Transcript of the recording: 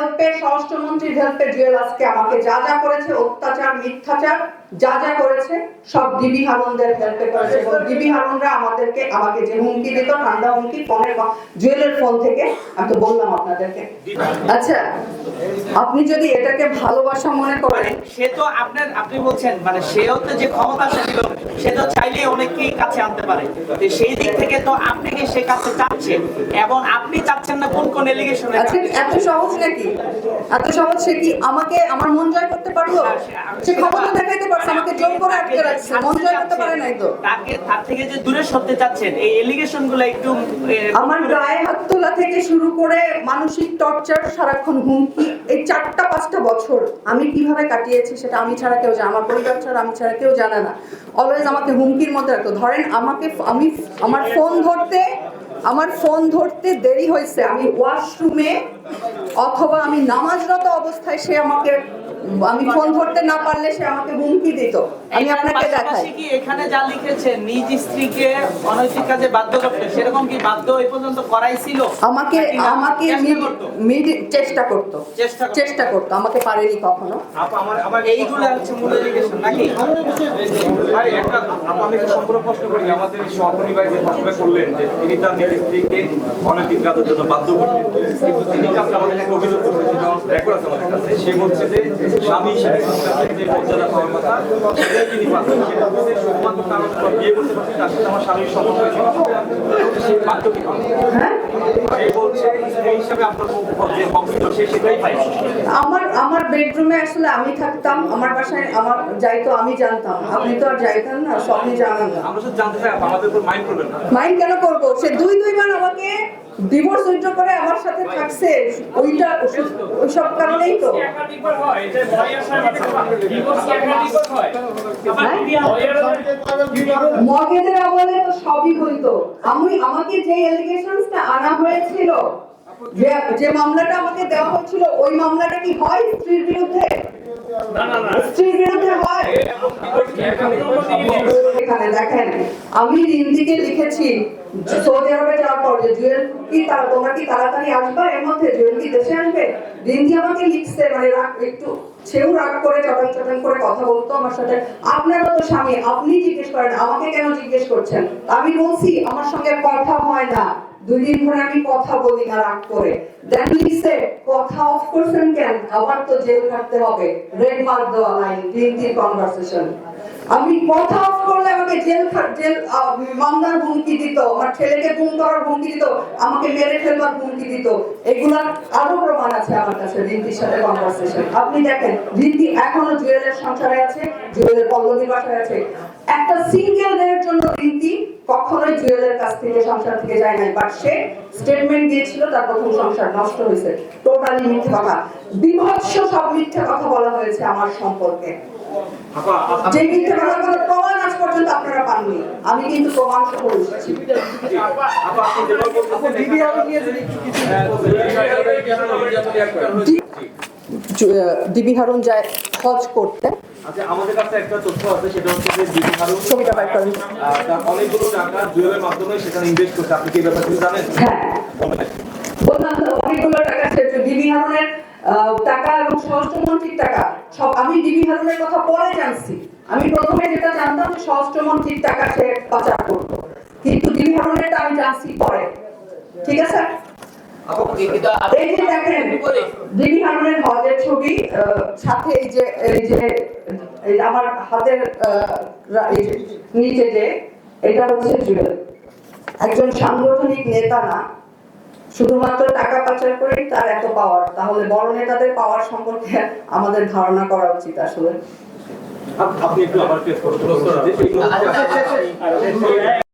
হেল্পে স্বরাষ্ট্রমন্ত্রীর হেল্পে জুয়েল আজকে আমাকে যা যা করেছে অত্যাচার মিথ্যাচার যা যা করেছে সব ডিবি হারুনদের হেল্পে করেছে। এবং ডিবি হারুনরা আমাদেরকে আমাকে যে হুমকি দিত ঠান্ডা হুমকি ফোনের জুয়েলের ফোন থেকে আমি তো বললাম আপনাদেরকে। আচ্ছা আপনি যদি এটাকে ভালোবাসা মনে করেন। সে তো আপনার আপনি বলছেন মানে সেও তো যে ক্ষমতাশালী লোক সে তো চাইলে অনেককেই কাছে আনতে পারে। তো সেই দিক থেকে তো আপনি কি সে কাছে চাচ্ছেন এবং আপনি চাচ্ছেন না কোন কোন এলিগেশনে আচ্ছা এত সহজ নাকি? এত সহজ সে কি আমাকে আমার মন জয় করতে পারল? সে ক্ষমতা দেখাইতে আমাকে জোর করে আটকে রাখছে। মন জয় করতে পারে নাই তো। তাকে তার থেকে যে দূরে সরতে চাচ্ছেন এই এলিগেশনগুলো একটু আমার গায়ে হাত তোলা থেকে শুরু করে মানসিক টর্চার সারাক্ষণ হুমকি এই চারটা পাঁচটা বছর আমি কীভাবে কাটিয়েছি সেটা আমি ছাড়া কেউ জানে আমার পরিবার ছাড়া আমি ছাড়া কেউ জানে না। অলওয়েজ আমাকে হুমকির মধ্যে রাখতো। ধরেন আমাকে আমি আমার ফোন ধরতে আমার ফোন ধরতে দেরি হয়েছে। আমি ওয়াশরুমে অথবা আমি নামাজরত অবস্থায় সে আমাকে আমি ফোন ধরতে না পারলে সে আমাকে হুমকি দিত। আমি আপনাকে দেখাই। কি এখানে যা লিখেছে নিজ স্ত্রীকে অনৈতিক কাজে বাধ্য করতে সেরকম কি বাধ্য এই পর্যন্ত করাইছিল? আমাকে আমাকে চেষ্টা মিড- করতো? চেষ্টা করতো। চেষ্টা করতো। চেষ্টা করতো। আমাকে পারেনি কখনো। আপা আমার আমার এইগুলো হচ্ছে মূল এলিগেশন নাকি? ভাই একটা আপা আমি একটা সম্পূর্ণ প্রশ্ন করি। আমাদের সহকর্মী ভাই যে প্রশ্নটা করলেন যে তিনি তার নিজের স্ত্রীকে অনৈতিক কাজের জন্য বাধ্য করতেন কিন্তু তিনি কাছে আমাদের একটা অভিযোগ করছেন সেটা রেকর্ড আছে আমাদের কাছে সে বলছে যে স্বামী হিসেবে তার যে মর্যাদা পাওয়ার কথা সেটাই তিনি পাচ্ছেন। সেটা হচ্ছে শুধুমাত্র কারণ বিয়ে করতে পারছি তার সাথে আমার স্বামীর সম্পর্ক হয়েছে সে বাধ্য কি পাবে? হ্যাঁ? আমার আমার বেডরুমে আসলে আমি থাকতাম আমার বাসায় আমার যাইতো আমি জানতাম। আপনি তো আর যাইতেন না স্বপ্নে জানান না। আমরা জানতে চাই আমাদের মাইন্ড করবেন মাইন্ড কেন করব? সে দুই দুইবার আমাকে ডিভোর্স উইথড্র করে আমার সাথে থাকছে ওইটা ওইসব কারণেই তো। হয়? হয়? মর্গেজের আমলে তো সবই হইতো। আমি আমাকে যে এলিগেশনসটা আনা হয়েছিল যে যে মামলাটা আমাকে দেওয়া হয়েছিল ওই মামলাটা কি হয় স্ত্রীর বিরুদ্ধে? না না না। স্ত্রীর বিরুদ্ধে হয়? এখানে দেখেন, আমি রিন্দিকে লিখেছি সৌদি আরবে যাওয়ার পর যে জুয়েল কি তারা, তোমরা কি তাড়াতাড়ি আসবে? এর মধ্যে জুয়েল কি দেশে আসবে? রিন্দি আমাকে লিখছে মানে রাগ, একটু সেও রাগ করে চটন চটন করে কথা বলতো আমার সাথে। আপনারা তো স্বামী, আপনি জিজ্ঞেস করেন, আমাকে কেন জিজ্ঞেস করছেন? আমি বলছি, আমার সঙ্গে কথা হয় না। দুই দিন ধরে আমি কথা বলি না রাগ করে। দেন লিখছে, কথা অফ করছেন কেন? আবার তো জেল খাটতে হবে। রেড মার্ক দেওয়া লাইন রিন্দির কনভারসেশন আমি কথা অফ করলে আমাকে জেল জেল মামলার হুমকি দিত, আমার ছেলেকে গুম করার হুমকি দিত, আমাকে মেরে ফেলবার হুমকি দিত। এগুলার আরও প্রমাণ আছে আমার কাছে রিন্তির সাথে কনভারসেশন আপনি দেখেন রিন্তি এখনও জুয়েলের সংসারে আছে, জুয়েলের পল্লবীর বাসায় আছে। একটা সিঙ্গেল মেয়ের জন্য রিন্তি কখনোই জুয়েলের কাছ থেকে সংসার থেকে যায় নাই বাট সে স্টেটমেন্ট দিয়েছিল তার প্রথম সংসার নষ্ট হয়েছে টোটালি মিথ্যে কথা বিভৎস সব মিথ্যে কথা বলা হয়েছে আমার সম্পর্কে যে মিথ্যে কথাগুলো প্রমাণ আজ পর্যন্ত আপনারা পাননি আমি কিন্তু প্রমাণ এসেছি আপনি যদি কিছু ডিবি হারুন যায় হজ করতে। আচ্ছা আমাদের কাছে একটা তথ্য আছে সেটা হচ্ছে যে দিদি হারুন ছবিটা বের করেন। তার অনেকগুলো টাকা জুয়েলের মাধ্যমে সেখানে ইনভেস্ট করছে। আপনি কি ব্যাপারটা জানেন? হ্যাঁ। বললাম অনেকগুলো টাকা সে ডিবি হারুনের টাকা এবং স্বরাষ্ট্রমন্ত্রীর টাকা। সব আমি ডিবি হারুনের কথা পরে জানছি। আমি প্রথমে যেটা জানতাম যে স্বরাষ্ট্রমন্ত্রীর টাকা সে পাচার করতো। কিন্তু ডিবি হারুনেরটা আমি জানছি পরে। ঠিক আছে? এই যে দেখেন ডিবি হারুনের হজের ছবি সাথে এই যে এই যে আমার হাতের নিচে যে এটা হচ্ছে জুয়েল। একজন সাংগঠনিক নেতা না শুধুমাত্র টাকা পাচার করেই তার এত পাওয়ার তাহলে বড় নেতাদের পাওয়ার সম্পর্কে আমাদের ধারণা করা উচিত আসলে। আপনি একটু আবার